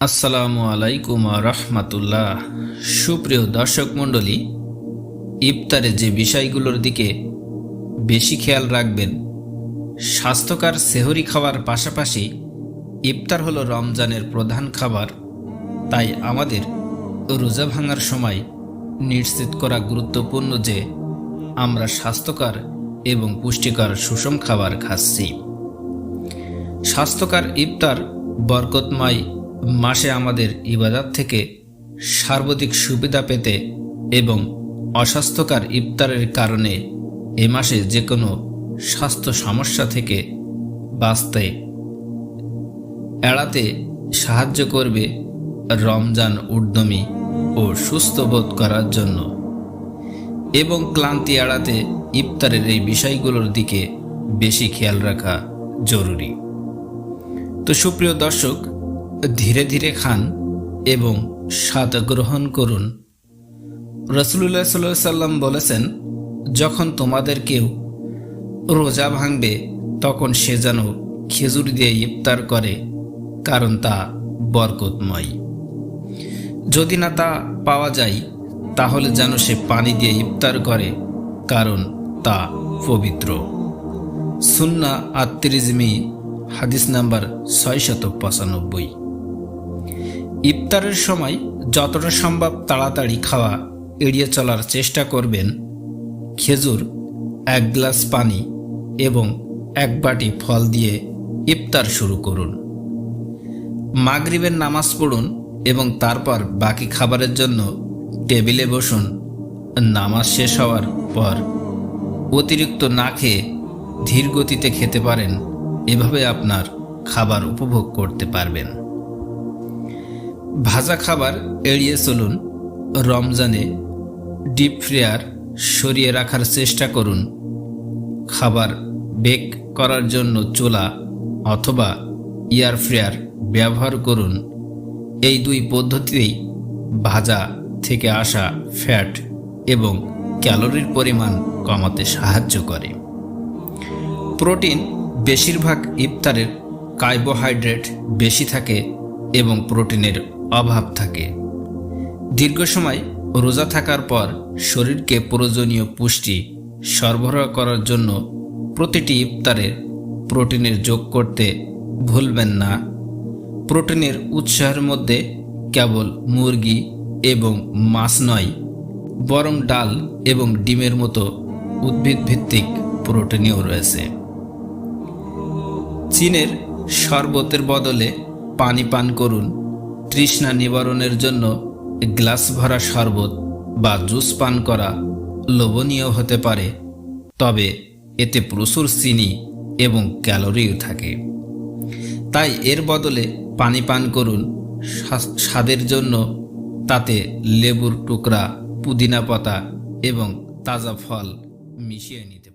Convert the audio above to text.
আসসালামু আলাইকুম রহমাতুল্লাহ। সুপ্রিয় দর্শক মণ্ডলী, ইফতারে যে বিষয়গুলোর দিকে বেশি খেয়াল রাখবেন, স্বাস্থ্যকর সেহরি খাওয়ার পাশাপাশি ইফতার হলো রমজানের প্রধান খাবার। তাই আমাদের রোজা ভাঙার সময় নিশ্চিত করা গুরুত্বপূর্ণ যে আমরা স্বাস্থ্যকর এবং পুষ্টিকর সুষম খাবার খাচ্ছি। স্বাস্থ্যকর ইফতার বরকতময় মাসে আমাদের ইবাদত থেকে সার্বদিক সুবিধা পেতে এবং অস্বাস্থ্যকর ইফতারের কারণে এ মাসে যে কোনো স্বাস্থ্য সমস্যা থেকে বাঁচতে, এড়াতে সাহায্য করবে রমজান উদ্যমী ও সুস্থ বোধ করার জন্য। এবং ক্লান্তি এড়াতে ইফতারের এই বিষয়গুলোর দিকে বেশি খেয়াল রাখা জরুরি। তো সুপ্রিয় দর্শক ধীরে ধীরে খান এবং স্বাদ গ্রহণ করুন। রসুল্লাহ সাল্লাহ সাল্লাম বলেছেন, যখন তোমাদের কেউ রোজা ভাঙবে, তখন সে যেন খেজুর দিয়ে ইফতার করে, কারণ তা বরকতময়। যদি না তা পাওয়া যায়, তাহলে যেন সে পানি দিয়ে ইফতার করে, কারণ তা পবিত্র। সুন্না আত্মিরিজমি হাদিস নাম্বার ছয় শত পঁচানব্বই। ইফতারের সময় যতটা সম্ভব তাড়াতাড়ি খাওয়া, এড়িয়ে চলার চেষ্টা করবেন। খেজুর, এক গ্লাস পানি এবং এক বাটি ফল দিয়ে ইফতার শুরু করুন। মাগরিবের নামাজ পড়ুন এবং তারপর বাকি খাবারের জন্য টেবিলে বসুন। নামাজ শেষ হওয়ার পর অতিরিক্ত না খেয়ে ধীর গতিতে খেতে পারেন। এভাবে আপনার খাবার উপভোগ করতে পারবেন। ভাজা খাবার এড়িয়ে চলুন, রমজানে ডিপ ফ্রেয়ার সরিয়ে রাখার চেষ্টা করুন। খাবার বেক করার জন্য চোলা অথবা এয়ার ফ্রেয়ার ব্যবহার করুন। এই দুই পদ্ধতিতেই ভাজা থেকে আসা ফ্যাট এবং ক্যালোরির পরিমাণ কমাতে সাহায্য করে। প্রোটিন বেশিরভাগ ইফতারের কার্বোহাইড্রেট বেশি থাকে এবং প্রোটিনের অভাব থাকে। দীর্ঘ সময় রোজা থাকার পর শরীরকে প্রয়োজনীয় পুষ্টি সরবরাহ করার জন্য প্রতিটি ইফতারে প্রোটিনের যোগ করতে ভুলবেন না। প্রোটিনের উৎসাহের মধ্যে কেবল মুরগি এবং মাছ নয়, বরং ডাল এবং ডিমের মতো উদ্ভিদভিত্তিক প্রোটিনও রয়েছে। চীনের শরবতের বদলে পানি পান করুন। তৃষ্ণা নিবারণের জন্য গ্লাস ভরা শরবত বা জুস পান করা লোভনীয় হতে পারে, তবে এতে প্রচুর চিনি এবং ক্যালোরিও থাকে। তাই এর বদলে পানি পান করুন। স্বাদের জন্য তাতে লেবুর টুকরা, পুদিনা পাতা এবং তাজা ফল মিশিয়ে নিতে